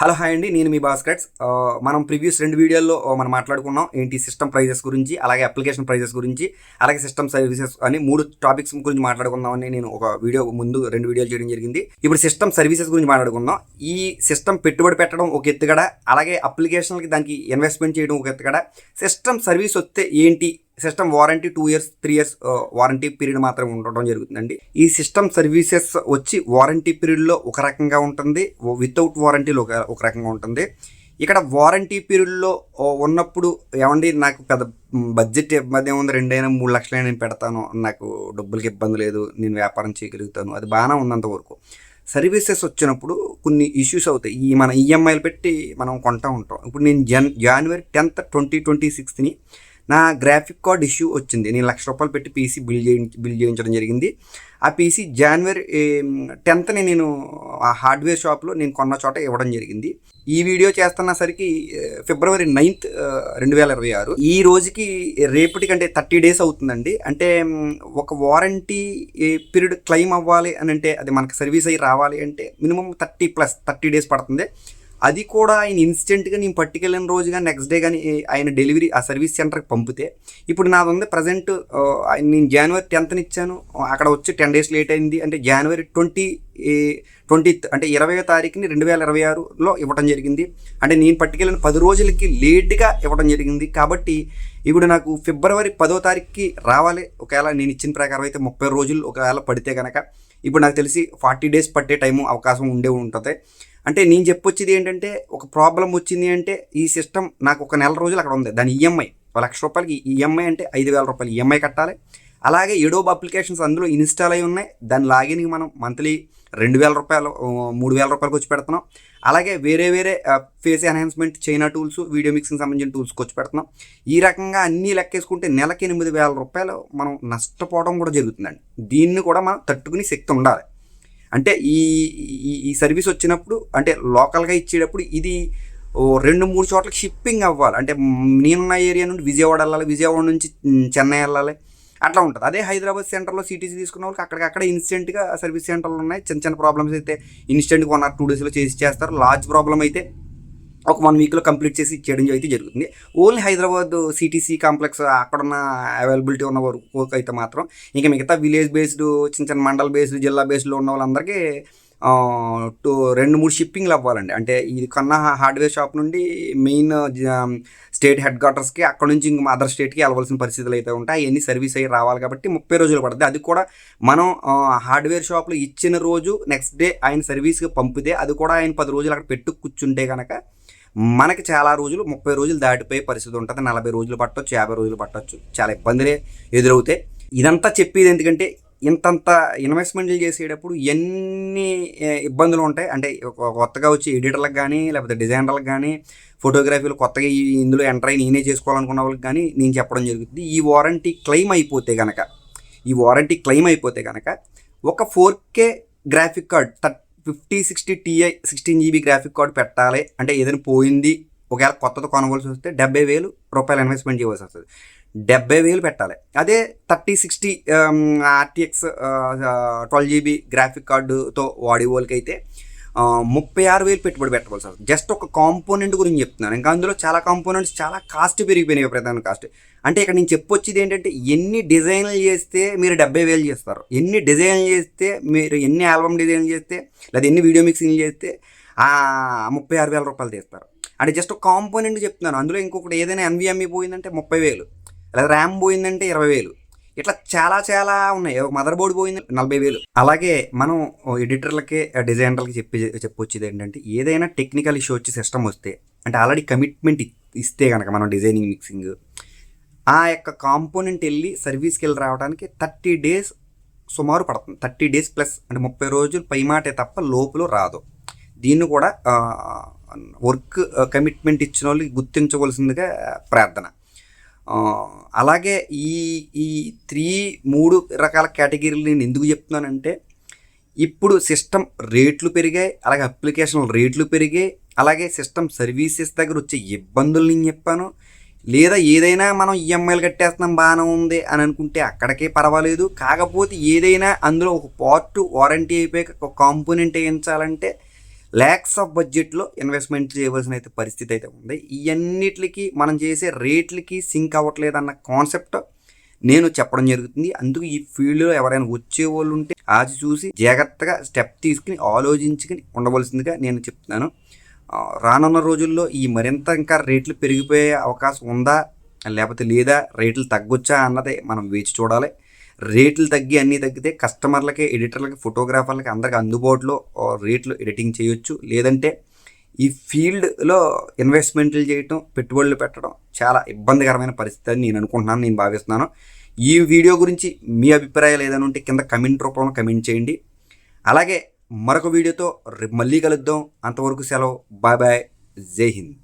Hello hi అండి. నేను మీ baskets మనం ప్రీవియస్ రెండు వీడియోల్లో మనం మాట్లాడుకున్నాం ఏంటి సిస్టమ్ ప్రైజెస్ గురించి అలాగే అప్లికేషన్ ప్రైజెస్ గురించి అలాగే సిస్టమ్ సర్వీసెస్ అని మూడు టాపిక్స్ గురించి మాట్లాడుకుందామని నేను ఒక వీడియో ముందు రెండు వీడియోలు చేయడం జరిగింది. ఇప్పుడు సిస్టమ్ సర్వీసెస్ గురించి మాట్లాడుకుందాం. ఈ సిస్టమ్ పెట్టుబడి పెట్టడం ఒక ఎత్తుగడ అలాగే అప్లికేషన్కి దానికి ఇన్వెస్ట్మెంట్ చేయడం ఒక ఎత్తుగడ. సిస్టమ్ సర్వీస్ వస్తే ఏంటి system warranty two years three years warranty period మాత్రమే ఉండటం జరుగుతుందండి. ఈ సిస్టమ్ సర్వీసెస్ వచ్చి వారంటీ పీరియడ్లో ఒక రకంగా ఉంటుంది వితౌట్ వారంటీలో ఒక ఒక రకంగా ఉంటుంది. ఇక్కడ వారంటీ పీరియడ్లో ఉన్నప్పుడు ఏమండి నాకు పెద్ద బడ్జెట్ ఇబ్బంది ఏముంది రెండైనా మూడు లక్షలైనా నేను పెడతాను నాకు డబ్బులకి ఇబ్బంది లేదు నేను వ్యాపారం చేయగలుగుతాను అది బాగానే ఉన్నంత వరకు. సర్వీసెస్ వచ్చినప్పుడు కొన్ని ఇష్యూస్ అవుతాయి. ఈ మన ఈఎంఐలు పెట్టి మనం కొంటూ ఉంటాం. ఇప్పుడు నేను Jan January tenth twenty twenty సిక్స్త్ని నా గ్రాఫిక్ కార్డ్ ఇష్యూ వచ్చింది. నేను లక్ష రూపాయలు పెట్టి పీసీ బిల్ చేయి బిల్ చేయించడం జరిగింది. ఆ పీసీ జనవరి టెన్త్ని నేను ఆ హార్డ్వేర్ షాప్లో నేను కొన్న చోట ఇవ్వడం జరిగింది. ఈ వీడియో చేస్తున్న సరికి ఫిబ్రవరి నైన్త్ రెండు వేల ఇరవై ఆరు. ఈ రోజుకి రేపటికి అంటే థర్టీ డేస్ అవుతుందండి. అంటే ఒక వారంటీ పీరియడ్ క్లెయిమ్ అవ్వాలి అని అంటే అది మనకు సర్వీస్ అయ్యి రావాలి అంటే minimum thirty plus thirty days పడుతుంది. అది కూడా ఆయన ఇన్స్టెంట్గా నేను పట్టుకెళ్ళిన రోజు కానీ నెక్స్ట్ డే కానీ ఆయన డెలివరీ ఆ సర్వీస్ సెంటర్కి పంపితే ఇప్పుడు నాది ఉంది ప్రజెంట్ నేను జనవరి టెన్త్ని ఇచ్చాను. అక్కడ వచ్చి టెన్ డేస్ లేట్ అయింది. అంటే జనవరి ట్వంటీ ట్వంటీ అంటే ఇరవై తారీఖుని రెండు వేల ఇరవై ఆరులో ఇవ్వడం జరిగింది. అంటే నేను పట్టుకెళ్ళిన పది రోజులకి లేట్గా ఇవ్వడం జరిగింది. కాబట్టి ఇప్పుడు నాకు ఫిబ్రవరి పదో తారీఖుకి రావాలి. ఒకవేళ నేను ఇచ్చిన ప్రకారం అయితే ముప్పై రోజులు ఒకవేళ పడితే కనుక ఇప్పుడు నాకు తెలిసి ఫార్టీ డేస్ పట్టే టైము అవకాశం ఉండే ఉంటుంది. అంటే నేను చెప్పొచ్చేది ఏంటంటే ఒక ప్రాబ్లం వచ్చింది అంటే ఈ సిస్టమ్ నాకు ఒక నెల రోజులు అక్కడ ఉంది. దాని ఈఎంఐ ఒక లక్ష రూపాయలకి ఈఎంఐ అంటే ఐదు వేల రూపాయలు ఈఎంఐ కట్టాలి. అలాగే ఏడోబ్ అప్లికేషన్స్ అందులో ఇన్స్టాల్ అయి ఉన్నాయి. దాని లాగిన్కి మనం మంత్లీ రెండు వేల రూపాయలు మూడు వేల రూపాయలకు వచ్చి పెడుతున్నాం. అలాగే వేరే వేరే face enhancement China tools video mixing సంబంధించిన టూల్స్కి వచ్చి పెడుతున్నాం. ఈ రకంగా అన్నీ లెక్కేసుకుంటే నెలకి ఎనిమిది వేల రూపాయలు మనం నష్టపోవడం కూడా జరుగుతుందండి. దీన్ని కూడా మనం తట్టుకుని శక్తి ఉండాలి. అంటే ఈ ఈ- సర్వీస్ వచ్చినప్పుడు అంటే లోకల్గా ఇచ్చేటప్పుడు ఇది ఓ రెండు మూడు చోట్లకి షిప్పింగ్ అవ్వాలి. అంటే నేనున్న ఏరియా నుండి విజయవాడ వెళ్ళాలి విజయవాడ నుంచి చెన్నై వెళ్ళాలి అట్లా ఉంటుంది. అదే హైదరాబాద్ సెంటర్లో సిటీసీ తీసుకున్న వాళ్ళకి అక్కడికక్కడ ఇన్స్టెంట్గా సర్వీస్ సెంటర్లు ఉన్నాయి. చిన్న చిన్న ప్రాబ్లమ్స్ అయితే ఇన్స్టెంట్గా వన్ ఆర్ టూ డేస్లో చేసి చేస్తారు. లార్జ్ ప్రాబ్లం అయితే ఒక వన్ వీక్లో కంప్లీట్ చేసి ఇచ్చేయడం అయితే జరుగుతుంది. ఓన్లీ హైదరాబాద్ సిటీసీ కాంప్లెక్స్ అక్కడున్న అవైలబిలిటీ ఉన్న వరకు అయితే మాత్రం ఇంకా మిగతా విలేజ్ బేస్డ్ చిన్న చిన్న మండల్ బేస్డ్ జిల్లా బేస్డ్లో ఉన్న వాళ్ళందరికీ టూ రెండు మూడు షిప్పింగ్లు అవ్వాలండి. అంటే ఇది కన్నా హార్డ్వేర్ షాప్ నుండి మెయిన్ స్టేట్ హెడ్ క్వార్టర్స్కి అక్కడ నుంచి ఇంక అదర్ స్టేట్కి వెళ్ళవలసిన పరిస్థితులు అయితే ఉంటాయి. అవన్నీ సర్వీస్ అయ్యి రావాలి కాబట్టి ముప్పై రోజులు పడుతుంది అది కూడా మనం హార్డ్వేర్ షాప్లో ఇచ్చిన రోజు నెక్స్ట్ డే ఆయన సర్వీస్కి పంపితే అది కూడా ఆయన పది రోజులు అక్కడ పెట్టు కూర్చుంటే కనుక మనకి చాలా రోజులు ముప్పై రోజులు దాటిపోయే పరిస్థితి ఉంటుంది. నలభై రోజులు పట్టవచ్చు యాభై రోజులు పట్టవచ్చు చాలా ఇబ్బందులే ఎదురవుతాయి. ఇదంతా చెప్పేది ఎందుకంటే ఇంతంత ఇన్వెస్ట్మెంట్లు చేసేటప్పుడు ఎన్ని ఇబ్బందులు ఉంటాయి. అంటే కొత్తగా వచ్చి ఎడిటర్లకు కానీ లేకపోతే డిజైనర్లకు కానీ ఫోటోగ్రఫీలు కొత్తగా ఈ ఇందులో ఎంటర్ అయి నేనే చేసుకోవాలనుకున్న వాళ్ళకి కానీ నేను చెప్పడం జరుగుతుంది. ఈ వారంటీ క్లెయిమ్ అయిపోతే కనుక ఈ వారంటీ క్లెయిమ్ అయిపోతే కనుక ఒక four K graphic card thirty fifty sixty TI sixteen GB graphic card పెట్టాలి. అంటే ఏదైనా పోయింది ఒకవేళ కొత్తది కొనవలసి వస్తే డెబ్బై వేలు రూపాయలు ఇన్వెస్ట్మెంట్ చేయవలసి వస్తుంది. డెబ్బై వేలు పెట్టాలి. అదే thirty sixty RTX twelve GB graphic కార్డుతో వాడే ముప్పై ఆరు వేలు పెట్టుబడి పెట్టవలసి వస్తుంది జస్ట్ ఒక కాంపోనెంట్ గురించి చెప్తున్నాను. ఇంకా అందులో చాలా కాంపోనెంట్స్ చాలా కాస్ట్ పెరిగిపోయినాయి ప్రధాన కాస్ట్. అంటే ఇక్కడ నేను చెప్పొచ్చేది ఏంటంటే ఎన్ని డిజైన్లు చేస్తే మీరు డెబ్బై వేలు చేస్తారు. ఎన్ని డిజైన్లు చేస్తే మీరు ఎన్ని ఆల్బమ్ డిజైన్లు చేస్తే లేదా ఎన్ని వీడియో మిక్సింగ్ చేస్తే ముప్పై ఆరు వేల రూపాయలు తీస్తారు. అంటే జస్ట్ ఒక కాంపోనెంట్ చెప్తున్నాను. అందులో ఇంకొకటి ఏదైనా ఎన్విఎంఈ పోయిందంటే ముప్పై వేలు. లేదా ర్యామ్ పోయిందంటే ఇరవై వేలు. ఇట్లా చాలా చాలా ఉన్నాయి. ఒక మదర్ బోర్డు పోయింది నలభై వేలు. అలాగే మనం ఎడిటర్లకి డిజైనర్లకి చెప్పి చెప్పొచ్చేది ఏంటంటే ఏదైనా టెక్నికల్ ఇష్యూ వచ్చి సిస్టమ్ వస్తే అంటే ఆల్రెడీ కమిట్మెంట్ ఇస్తే కనుక మనం డిజైనింగ్ మిక్సింగ్ ఆ యొక్క కాంపోనెంట్ వెళ్ళి సర్వీస్కి వెళ్ళి రావడానికి థర్టీ డేస్ సుమారు పడుతుంది. థర్టీ డేస్ ప్లస్ అంటే ముప్పై రోజులు పైమాటే తప్ప లోపల రాదు. దీన్ని కూడా వర్క్ కమిట్మెంట్ ఇచ్చిన వాళ్ళకి గుర్తించవలసిందిగా ప్రార్థన. అలాగే ఈ ఈ త్రీ మూడు రకాల కేటగిరీలు నేను ఎందుకు చెప్తున్నానంటే ఇప్పుడు సిస్టమ్ రేట్లు పెరిగాయి అలాగే అప్లికేషన్ రేట్లు పెరిగాయి అలాగే సిస్టమ్ సర్వీసెస్ దగ్గర వచ్చే ఇబ్బందులు నేను చెప్పాను. లేదా ఏదైనా మనం ఈఎంఐలు కట్టేస్తున్నాం బాగానే ఉంది అని అనుకుంటే అక్కడికే పర్వాలేదు. కాకపోతే ఏదైనా అందులో ఒక పార్ట్ వారంటీ అయిపోయాక ఒక కాంపోనెంట్ వేయించాలంటే ల్యాక్స్ ఆఫ్ బడ్జెట్లో ఇన్వెస్ట్మెంట్ చేయవలసిన అయితే పరిస్థితి అయితే ఉంది. ఇవన్నిటికి మనం చేసే రేట్లకి సింక్ అవ్వట్లేదన్న కాన్సెప్ట్ నేను చెప్పడం జరుగుతుంది. అందుకు ఈ ఫీల్డ్లో ఎవరైనా వచ్చే వాళ్ళు ఉంటే ఆచి చూసి జాగ్రత్తగా స్టెప్ తీసుకుని ఆలోచించుకుని ఉండవలసిందిగా నేను చెప్తున్నాను. రానున్న రోజుల్లో ఈ మరింత ఇంకా రేట్లు పెరిగిపోయే అవకాశం ఉందా లేకపోతే లేదా రేట్లు తగ్గొచ్చా అన్నదే మనం వేచి చూడాలి. రేట్లు తగ్గి అన్నీ తగ్గితే కస్టమర్లకి ఎడిటర్లకి ఫోటోగ్రాఫర్లకి అందరికి అందుబాటులో రేట్లు ఎడిటింగ్ చేయొచ్చు. లేదంటే ఈ ఫీల్డ్లో ఇన్వెస్ట్మెంట్లు చేయటం పెట్టుబడులు పెట్టడం చాలా ఇబ్బందికరమైన పరిస్థితి అని నేను అనుకుంటున్నాను నేను భావిస్తున్నాను. ఈ వీడియో గురించి మీ అభిప్రాయాలు ఏదైనా ఉంటే కింద కమెంట్ రూపంలో కమెంట్ చేయండి. అలాగే మరొక వీడియోతో రేపు మళ్ళీ కలుద్దాం. అంతవరకు సెలవు. Bye bye. జై హింద్.